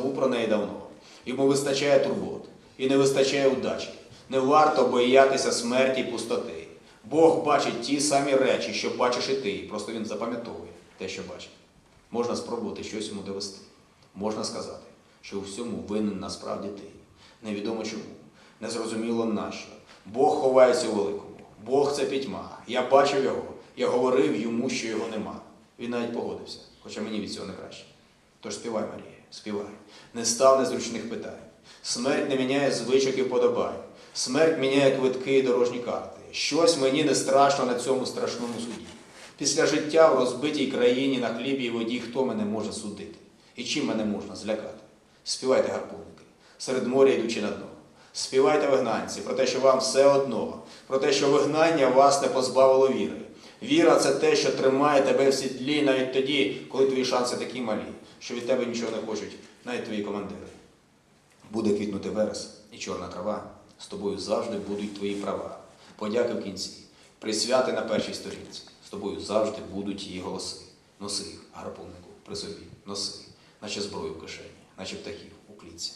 забув про неї давно. Йому вистачає турбот і не вистачає удачі. Не варто боятися смерті й пустоти. Бог бачить ті самі речі, що бачиш і ти, просто він запам'ятовує те, що бачить. Можна спробувати щось йому довести. Можна сказати, що у всьому винен насправді ти. Невідомо чому, незрозуміло нащо. Бог ховається у великому. Бог це пітьма. Я бачив його, я говорив йому, що його нема. Він навіть погодився, хоча мені від цього не краще. Тож співай, Марія, співай. Не став незручних питань. Смерть не міняє звичок і подобань. Смерть міняє квитки і дорожні карти. Щось мені не страшно на цьому страшному суді. Після життя в розбитій країні на хлібі і воді хто мене може судити? І чим мене можна злякати? Співайте, гарпуники, серед моря йдучи на дно. Співайте вигнанці про те, що вам все одно, про те, що вигнання вас не позбавило віри. Віра це те, що тримає тебе в сідлі навіть тоді, коли твої шанси такі малі, що від тебе нічого не хочуть, навіть твої командири. Буде квітнути верес і чорна трава, з тобою завжди будуть твої права. Подяки в кінці, присвяти на першій сторінці. З тобою завжди будуть її голоси. Носи їх, гарпуннику, при собі, носи, наче зброю в кишені, наче птахів у клітці.